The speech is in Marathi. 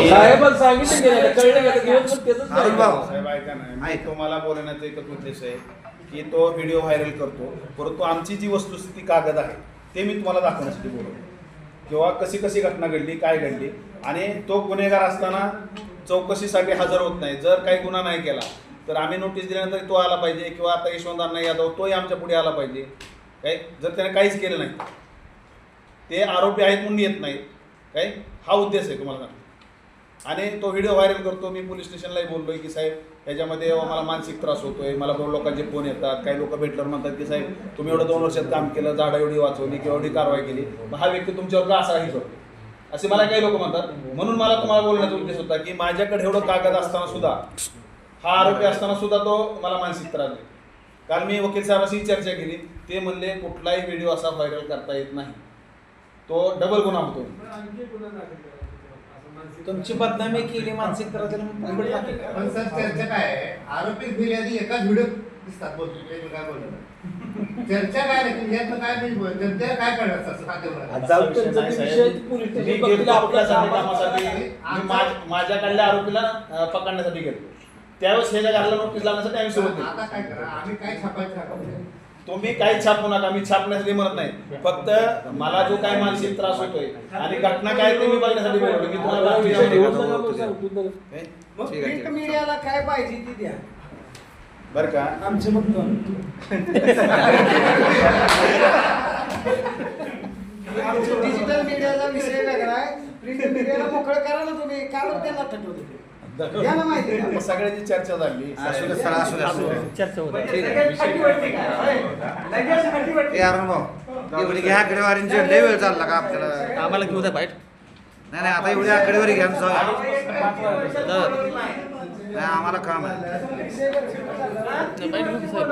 साहेबांना सांगितलं नाही, कळलं अरुण नाही. साहेब ऐका. ना मी ऐका. तुम्हाला बोलण्याचा एकच उद्देश आहे की तो व्हिडिओ व्हायरल करतो परंतु आमची जी वस्तुस्थिती कागद आहे ते मी तुम्हाला दाखवण्यासाठी बोलवतो. किंवा कशी कशी घटना घडली काय घडली आणि तो गुन्हेगार असताना चौकशीसाठी हजर होत नाही जर काही गुन्हा नाही केला तर आम्ही नोटीस दिल्यानंतर तो आला पाहिजे किंवा आता यशवंत अण्णा यादव तोही आमच्या पुढे आला पाहिजे. काय? जर त्याने काहीच केलं नाही ते आरोपी आहेत म्हणून येत नाहीत. काय? हा उद्देश आहे तुम्हाला सांगतो आणि तो व्हिडिओ व्हायरल करतो. मी पोलीस स्टेशनलाही बोललोय की साहेब याच्यामध्ये मला मानसिक त्रास होतोय. मला दोन लोकांचे फोन येतात. काही लोक भेटल्यावर म्हणतात की साहेब तुम्ही एवढं दोन वर्षात काम केलं झाडं एवढी वाचवली किंवा एवढी कारवाई केली. मग हा व्यक्ती तुमच्यावर का असा करतो असे मला काही लोक म्हणतात. म्हणून मला तुम्हाला बोलण्याचा उद्देश होता की माझ्याकडे एवढं कागद असताना सुद्धा हा आरोपी असताना सुद्धा तो मला मानसिक त्रास आहे काल मी वकील साहेबांशी चर्चा केली. ते म्हणले कुठलाही व्हिडिओ असा व्हायरल करता येत नाही. तो डबल गुन्हा होतो. तुमची बदनामी केली मानसिक त्रास दिला म्हणून पुढे टाकेल. पण सर चर्चा काय आहे आरोपी एकाच व्हिडिओ दिसतात बोलतो ते काय बोलतो चर्चा काय नाही यातनं काय नाही बोलत. जनतेला काय कळलं असं साध्य होणार जाऊ असा विषय त्यांचं नाही, ते साहेब. विषय पोलीस मी स्टेशन गेलो बघतील आपल्या कुठल्यासाठी कामात. कामासाठी मी माझ्याकडल्या आरोपीला अं, पकडण्यासाठी गेलो त्यावेळेस ह्याच्या घराला नोटीस लावण्यासाठी आम्ही केली आता काय करा आम्ही काय छापायचं छापायचं तुम्ही काही छापू नका मी छापण्यासाठी म्हणत नाही. फक्त मला जो काय मानसिक त्रास होतोय आणि घटना काय ते मी बघण्यासाठी बोलतो मी तुम्हाला. मीडियाला काय पाहिजे ती द्या. बरं का? आमचे मत आमचं डिजिटल मीडियाचा विषय वेगळा आहे. प्रिंट मीडियाला मोकळं करा ना तुम्ही. का बरं त्यांना थटवते या ना माहिती. का? सगळ्याची चर्चा झाली. असू दे सर असू दे असू दे. चर्चा होते. ठीक आहे ए अरुण भाऊ एवढी घ्या आकडेवारींची लय वेळ चालला का आपल्याला? आम्हाला घेऊ द्या बाईट नाही नाही आता एवढी आकडेवारी घ्या. नाही. आम्हाला काम आहे. बाईट घेऊ साहेब.